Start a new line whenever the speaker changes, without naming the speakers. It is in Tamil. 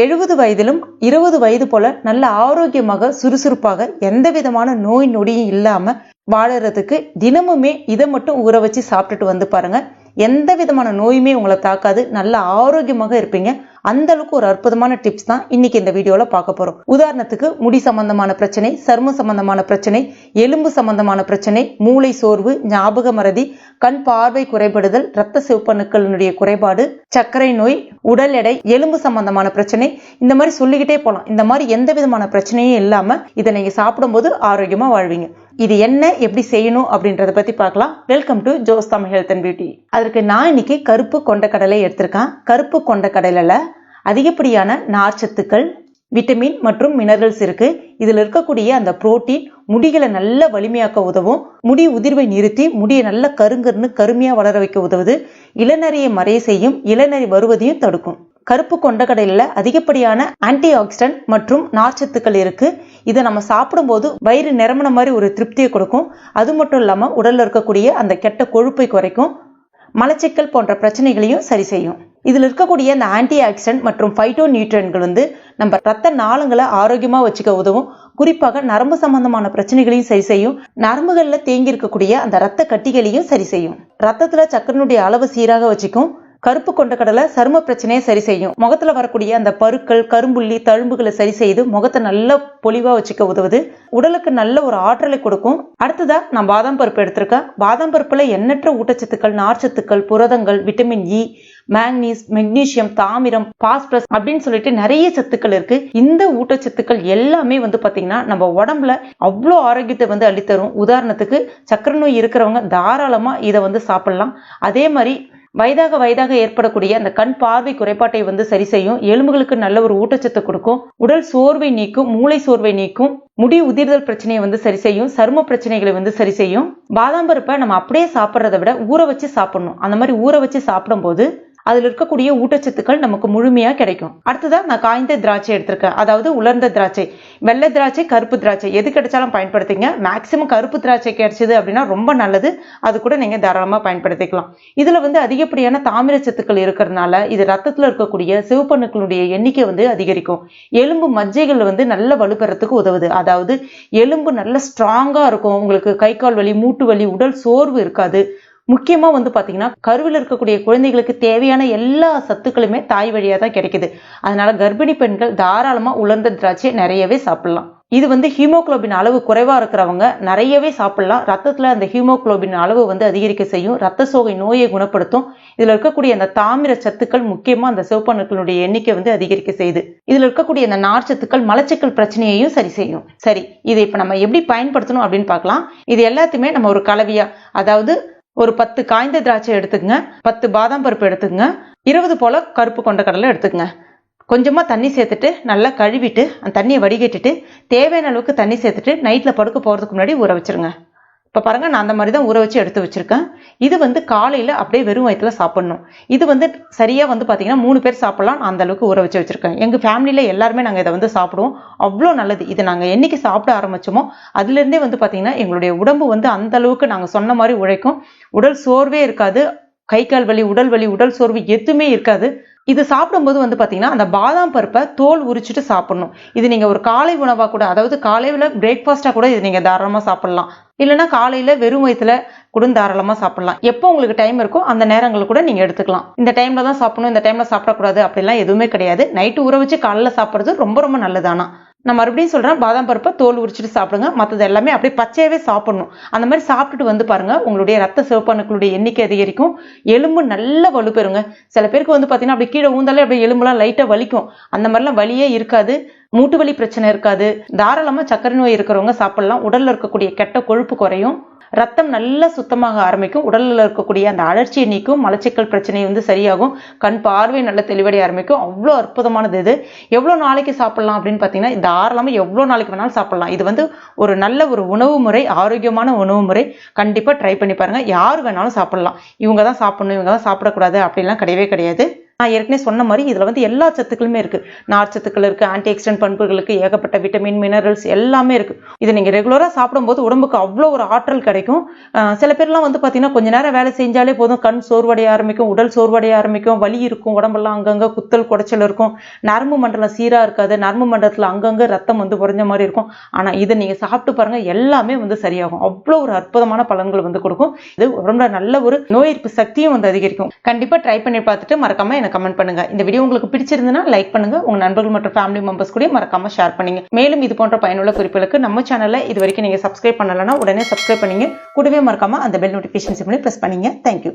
எழுபது வயதிலும் இருபது வயது போல நல்ல ஆரோக்கியமாக சுறுசுறுப்பாக எந்த விதமான நோய் நொடியும் இல்லாம வாழறதுக்கு தினமுமே இதை மட்டும் ஊற வச்சு சாப்பிட்டுட்டு வந்து பாருங்க. எந்த விதமான நோயுமே உங்களை தாக்காது. நல்ல ஆரோக்கியமாக இருப்பீங்க. அந்த அளவுக்கு ஒரு அற்புதமான டிப்ஸ் தான் இன்னைக்கு இந்த வீடியோல பார்க்க போறோம். உதாரணத்துக்கு முடி சம்பந்தமான பிரச்சனை சரும சம்பந்தமான பிரச்சனை எலும்பு சம்பந்தமான பிரச்சனை மூளை சோர்வு ஞாபக மறதி கண் பார்வை குறைபடுதல் இரத்த சிவப்பணுக்களினுடைய குறைபாடு சர்க்கரை நோய் உடல் எடை எலும்பு சம்பந்தமான பிரச்சனை. இந்த மாதிரி சொல்லிக்கிட்டே போகலாம் இந்த மாதிரி எந்த விதமான பிரச்சனையும் இல்லாம இதை நீங்க சாப்பிடும்போது ஆரோக்கியமா வாழ்வீங்க. இது என்ன எப்படி செய்யணும் அப்படின்றத பத்தி பார்க்கலாம். Welcome to Jos Tamil health and beauty அதற்கு நான் இன்னைக்கு கருப்பு கொண்ட கடலை எடுத்திருக்கேன். கருப்பு கொண்ட கடலையில அதிகப்படியான நார்ச்சத்துக்கள் விட்டமின் மற்றும் மினரல்ஸ் இருக்கு. இதில் இருக்கக்கூடிய அந்த புரோட்டீன் முடிகளை நல்ல வலிமையாக்க உதவும். முடி உதிர்வை நிறுத்தி முடியை நல்ல கருங்கருன்னு கருமையா வளர வைக்க உதவுது. இளநரையை மறைய செய்யும். இளநரை வருவதையும் தடுக்கும். கருப்பு கொண்டக்கடலையில அதிகப்படியான ஆன்டி ஆக்சிடென்ட் மற்றும் நார்ச்சத்துக்கள் இருக்கு. இதை நம்ம சாப்பிடும்போது வயிறு நிரம்பின மாதிரி ஒரு திருப்தியை கொடுக்கும். அது மட்டும் இல்லாமல் உடலில் இருக்கக்கூடிய அந்த கெட்ட கொழுப்பை குறைக்கும். மலச்சிக்கல் போன்ற பிரச்சனைகளையும் சரி செய்யும். இதில் இருக்கக்கூடிய அந்த ஆன்டி ஆக்சிடென்ட் மற்றும் ஃபைட்டோ நியூட்ரன்கள் வந்து நம்ம ரத்த நாளங்களை ஆரோக்கியமாக வச்சுக்க உதவும். குறிப்பாக நரம்பு சம்பந்தமான பிரச்சனைகளையும் சரி செய்யும். நரம்புகளில் தேங்கி இருக்கக்கூடிய அந்த ரத்த கட்டிகளையும் சரி செய்யும். ரத்தத்தில் சக்கரனுடைய அளவு சீராக வச்சுக்கும். கருப்பு கொண்ட கடலை சரும பிரச்சனையை சரி செய்யும். முகத்துல வரக்கூடிய அந்த பருக்கள் கரும்புள்ளி தழும்புகளை சரி செய்து முகத்தை நல்ல பொலிவா வச்சுக்க உதவுது. உடலுக்கு நல்ல ஒரு ஆற்றலை கொடுக்கும். அடுத்ததா நான் பாதாம் பருப்பு எடுத்திருக்கேன். பாதாம் பருப்புல எண்ணற்ற ஊட்டச்சத்துக்கள் நார்ச்சத்துக்கள் புரதங்கள் விட்டமின் இ மேக்னீஸ் மெக்னீசியம் தாமிரம் பாஸ்பரஸ் அப்படின்னு சொல்லிட்டு நிறைய சத்துக்கள் இருக்கு. இந்த ஊட்டச்சத்துக்கள் எல்லாமே வந்து பாத்தீங்கன்னா நம்ம உடம்புல அவ்வளோ ஆரோக்கியத்தை வந்து அள்ளித்தரும். உதாரணத்துக்கு சக்கரை நோய் இருக்கிறவங்க தாராளமா இதை வந்து சாப்பிடலாம். அதே மாதிரி வயதாக வயதாக ஏற்படக்கூடிய அந்த கண் பார்வை குறைபாட்டை வந்து சரி செய்யும். எலும்புகளுக்கு நல்ல ஒரு ஊட்டச்சத்து கொடுக்கும். உடல் சோர்வை நீக்கும் மூளை சோர்வை நீக்கும் முடி உதிர்தல் பிரச்சனையை வந்து சரி செய்யும் சரும பிரச்சனைகளை வந்து சரி செய்யும். பாதாம் பருப்பை நம்ம அப்படியே சாப்பிட்றத விட ஊற வச்சு சாப்பிடணும். அந்த மாதிரி ஊற வச்சு சாப்பிடும்போது அதில் இருக்கக்கூடிய ஊட்டச்சத்துக்கள் நமக்கு முழுமையாக கிடைக்கும். அடுத்ததாக நான் காய்ந்த திராட்சை எடுத்திருக்கேன். அதாவது உலர்ந்த திராட்சை. வெள்ளை திராட்சை கருப்பு திராட்சை. எது கிடைச்சாலும் பயன்படுத்திங்க. மேக்சிமம் கருப்பு திராட்சை கிடைச்சது அப்படின்னா ரொம்ப நல்லது. அது கூட நீங்கள் தாராளமாக பயன்படுத்திக்கலாம். இதில் வந்து அதிகப்படியான தாமிரச்சத்துக்கள் இருக்கிறதுனால இது ரத்தத்தில் இருக்கக்கூடிய சிவப்பணுக்களுடைய எண்ணிக்கை வந்து அதிகரிக்கும். எலும்பு மஜ்ஜைகள் வந்து நல்ல வலுப்பெறத்துக்கு உதவுது. அதாவது எலும்பு நல்ல ஸ்ட்ராங்காக இருக்கும். உங்களுக்கு கை கால் வலி மூட்டு வலி உடல் சோர்வு இருக்காது. முக்கியமாக வந்து பார்த்தீங்கன்னா கருவில் இருக்கக்கூடிய குழந்தைகளுக்கு தேவையான எல்லா சத்துக்களுமே தாய் வழியாக தான் கிடைக்குது. அதனால கர்ப்பிணி பெண்கள் தாராளமாக உலர்ந்த திராட்சை நிறையவே சாப்பிடலாம். இது வந்து ஹீமோக்ளோபின் அளவு குறைவாக இருக்கிறவங்க நிறையவே சாப்பிடலாம். ரத்தத்தில் அந்த ஹீமோக்ளோபின் அளவு வந்து அதிகரிக்க செய்யும். ரத்த சோகை நோயை குணப்படுத்தும். இதில் இருக்கக்கூடிய அந்த தாமிர சத்துக்கள் முக்கியமாக அந்த சிவப்பணுக்களுடைய எண்ணிக்கை வந்து அதிகரிக்க செய்யுது. இதில் இருக்கக்கூடிய அந்த நார்ச்சத்துக்கள் மலச்சிக்கல் பிரச்சனையையும் சரி செய்யும். சரி இதை இப்போ நம்ம எப்படி பயன்படுத்தணும் அப்படின்னு பார்க்கலாம். இது எல்லாத்தையுமே நம்ம ஒரு கலவையாக அதாவது ஒரு பத்து காய்ந்த திராட்சை எடுத்துக்கங்க. பத்து பாதாம் பருப்பு எடுத்துக்கங்க. இருபது போல கருப்பு கொண்ட கடலை எடுத்துக்கங்க. கொஞ்சமாக தண்ணி சேர்த்துட்டு நல்லா கழுவிட்டு அந்த தண்ணியை வடிகட்டிட்டு தேவையான அளவுக்கு தண்ணி சேர்த்துட்டு நைட்டில் படுக்க போகிறதுக்கு முன்னாடி ஊற வச்சிருங்க. இப்போ பாருங்க நான் அந்த மாதிரி தான் ஊற வச்சு எடுத்து வச்சிருக்கேன். இது வந்து காலையில் அப்படியே வெறும் வயிற்றுல சாப்பிடணும். இது வந்து சரியாக வந்து பார்த்தீங்கன்னா மூணு பேர் சாப்பிடலாம் நான் அந்த அளவுக்கு ஊற வச்சு வச்சுருக்கேன். எங்கள் ஃபேமிலியில் எல்லாருமே நாங்கள் இதை வந்து சாப்பிடுவோம். அவ்வளோ நல்லது. இதை நாங்கள் என்றைக்கு சாப்பிட ஆரம்பிச்சோமோ அதுலேருந்தே வந்து பார்த்திங்கன்னா எங்களுடைய உடம்பு வந்து அந்த அளவுக்கு நாங்கள் சொன்ன மாதிரி உழைக்கும். உடல் சோர்வே இருக்காது. கை கால் வலி உடல் வலி உடல் சோர்வு எதுவுமே இருக்காது. இது சாப்பிடும்போது வந்து பார்த்தீங்கன்னா அந்த பாதாம் பருப்பை தோல் உரிச்சிட்டு சாப்பிடணும். இது நீங்கள் ஒரு காலை உணவாக கூட அதாவது காலையில் பிரேக்ஃபாஸ்ட்டாக கூட இது நீங்கள் தாராளமாக சாப்பிடலாம். இல்லைன்னா காலையில் வெறும் வயிற்றுல கூட தாராளமாக சாப்பிடலாம். எப்போ உங்களுக்கு டைம் இருக்கோ அந்த நேரங்களில் கூட நீங்கள் எடுத்துக்கலாம். இந்த டைமில் தான் சாப்பிடணும் இந்த டைமில் சாப்பிடக்கூடாது அப்படிலாம் எதுவுமே கிடையாது. நைட்டு ஊற வச்சு காலையில் சாப்பிட்றது ரொம்ப ரொம்ப நல்லதானா நான் மறுபடியும் சொல்கிறேன் பாதாம் பருப்பை தோல் உரிச்சிட்டு சாப்பிடுங்க. மற்றது எல்லாமே அப்படியே பச்சையாகவே சாப்பிடணும். அந்த மாதிரி சாப்பிட்டுட்டு வந்து பாருங்க உங்களுடைய ரத்த சிவப்பணுக்களுடைய எண்ணிக்கை அதிகரிக்கும். எலும்பு நல்ல வலுப்பெறுங்க. சில பேருக்கு வந்து பார்த்தீங்கன்னா அப்படி கீழே ஊந்தாலே அப்படியே எலும்புலாம் லைட்டாக வலிக்கும். அந்த மாதிரிலாம் வலியே இருக்காது. மூட்டு வலி பிரச்சனை இருக்காது. தாராளமாக சக்கரை நோய் இருக்கிறவங்க சாப்பிடலாம். உடலில் இருக்கக்கூடிய கெட்ட கொழுப்பு குறையும். ரத்தம் நல்லா சுத்தமாக ஆரம்பிக்கும். உடலில் இருக்கக்கூடிய அந்த அழற்சியை நீக்கும். மலச்சிக்கல் பிரச்சனை வந்து சரியாகும். கண் பார்வை நல்ல தெளிவடைய ஆரம்பிக்கும். அவ்வளோ அற்புதமானது இது. எவ்வளோ நாளைக்கு சாப்பிடலாம் அப்படின்னு பார்த்தீங்கன்னா தாராளமாக எவ்வளோ நாளைக்கு வேணாலும் சாப்பிடலாம். இது வந்து ஒரு நல்ல ஒரு உணவு முறை ஆரோக்கியமான உணவு முறை. கண்டிப்பாக ட்ரை பண்ணி பாருங்க. யார் வேணாலும் சாப்பிடலாம். இவங்க தான் சாப்பிடணும். இவங்க தான் சாப்பிடக்கூடாது அப்படிலாம் கிடையவே கிடையாது. நான் ஏற்கனவே சொன்ன மாதிரி இதுல வந்து எல்லா சத்துக்களுமே இருக்கு. நார்ச்சத்துக்கள் இருக்கு ஆன்டி ஆக்சிடென்ட் பண்புகளுக்கு ஏகப்பட்ட விட்டமின் மினரல்ஸ் எல்லாமே இருக்கு. இது நீங்கள் ரெகுலராக சாப்பிடும்போது உடம்புக்கு அவ்வளோ ஒரு ஆற்றல் கிடைக்கும். சில பேர்லாம் வந்து பாத்தீங்கன்னா கொஞ்ச நேரம் வேலை செஞ்சாலே போதும். கண் சோர்வடைய ஆரம்பிக்கும் உடல் சோர்வடைய ஆரம்பிக்கும் வலி இருக்கும் உடம்பெல்லாம் அங்கங்கே குத்தல் குடைச்சல் இருக்கும். நரம்பு மண்டலம் சீரா இருக்காது. நரம்பு மண்டலத்தில் அங்கங்க ரத்தம் வந்து குறைஞ்ச மாதிரி இருக்கும். ஆனா இதை நீங்க சாப்பிட்டு பாருங்க எல்லாமே வந்து சரியாகும். அவ்வளோ ஒரு அற்புதமான பலன்கள் வந்து கொடுக்கும். இது உடம்புல நல்ல ஒரு நோய் எதிர்ப்பு சக்தியும் வந்து அதிகரிக்கும். கண்டிப்பா ட்ரை பண்ணி பார்த்துட்டு மறக்காமல் எனக்கு கமெண்ட் பண்ணுங்க. இந்த வீடியோ உங்களுக்கு பிடிச்சிருந்ததுன்னா லைக் பண்ணுங்க. உங்க நண்பர்கள் மற்றும் ஃபேமிலி மெம்பர்ஸ் கூட மறக்காம ஷேர் பண்ணுங்க. மேலும் இது போன்ற பயனுள்ள குறிப்புகளுக்கு நம்ம சேனலை இது வரைக்கும் நீங்க சப்ஸ்கிரைப் பண்ணலன்னா உடனே சப்ஸ்கிரைப் பண்ணீங்க. கூடவே மறக்காம அந்த பெல் நோட்டிபிகேஷன் சிம்லி பிரஸ் பண்ணீங்க. Thank you